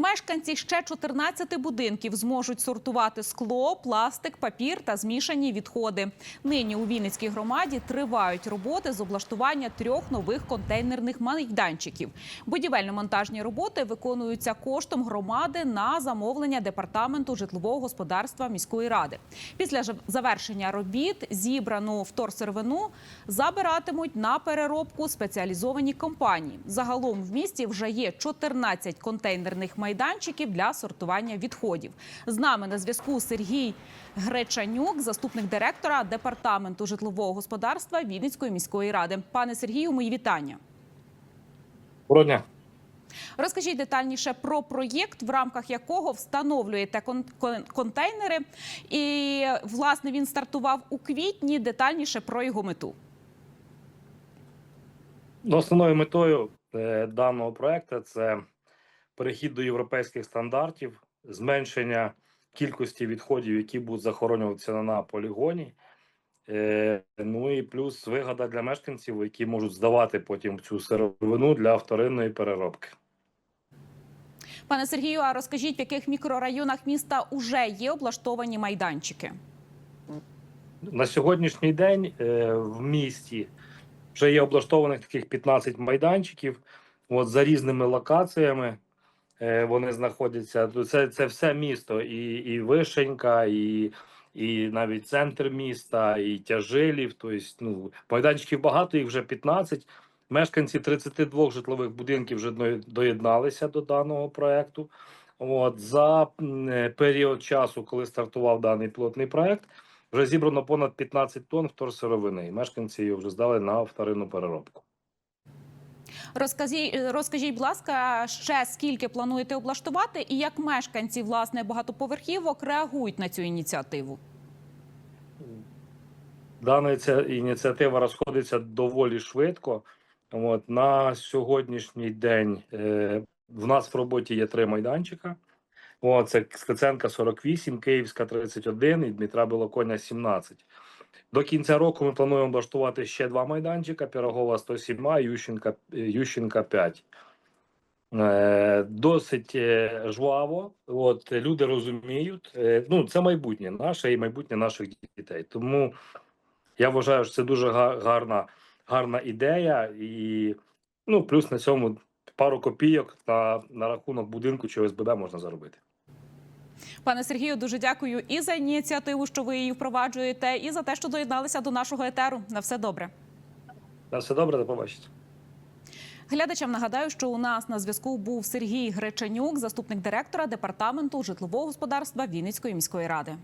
Мешканці ще 14 будинків зможуть сортувати скло, пластик, папір та змішані відходи. Нині у Вінницькій громаді тривають роботи з облаштування трьох нових контейнерних майданчиків. Будівельно-монтажні роботи виконуються коштом громади на замовлення департаменту житлового господарства міської ради. Після завершення робіт зібрану вторсировину забиратимуть на переробку спеціалізовані компанії. Загалом в місті вже є 14 контейнерних майданчиків для сортування відходів. З нами на зв'язку Сергій Гречанюк, заступник директора департаменту житлового господарства Вінницької міської ради. Пане Сергію, мої вітання. Доброго дня. Розкажіть детальніше про проєкт, в рамках якого встановлюєте кон- кон- контейнери. І власне він стартував у квітні. Детальніше про його мету. Основною метою е, даного проекту це перехід до європейських стандартів, зменшення кількості відходів, які будуть захоронюватися на полігоні. Е, Ну і плюс вигода для мешканців, які можуть здавати потім цю сировину для вторинної переробки. Пане Сергію, а розкажіть, в яких мікрорайонах міста вже є облаштовані майданчики? На сьогоднішній день е, в місті вже є облаштованих таких 15 майданчиків. От за різними локаціями вони знаходяться. То Це, це все місто, і, і Вишенька, і, і навіть центр міста, і Тяжилів. Тобто, ну, майданчиків багато, їх вже 15. Мешканці 32 житлових будинків вже доєдналися до даного проекту. От за е, період часу, коли стартував даний пілотний проект, вже зібрано понад 15 тонн вторсировини, і мешканці її вже здали на вторинну переробку. Розкажіть, розкажіть, будь ласка, ще скільки плануєте облаштувати, і як мешканці власне багатоповерхівок реагують на цю ініціативу? Дана ця ініціатива розходиться доволі швидко. От на сьогоднішній день е, в нас в роботі є три майданчика. О, це Скаценка 48, Київська 31 і Дмитра Білоконя 17. До кінця року ми плануємо облаштувати ще два майданчика: Пірогова 107, Ющенка, Ющенка 5. Е, Досить е, жваво. От люди розуміють. е, Ну, це майбутнє наше і майбутнє наших дітей. Тому я вважаю, що це дуже гарна, гарна ідея, і ну плюс на цьому пару копійок на, на рахунок будинку чи ОСББ можна заробити. Пане Сергію, дуже дякую і за ініціативу, що ви її впроваджуєте, і за те, що доєдналися до нашого етеру. На все добре. На все добре, до побачення. Глядачам нагадаю, що у нас на зв'язку був Сергій Гречанюк, заступник директора департаменту житлового господарства Вінницької міської ради.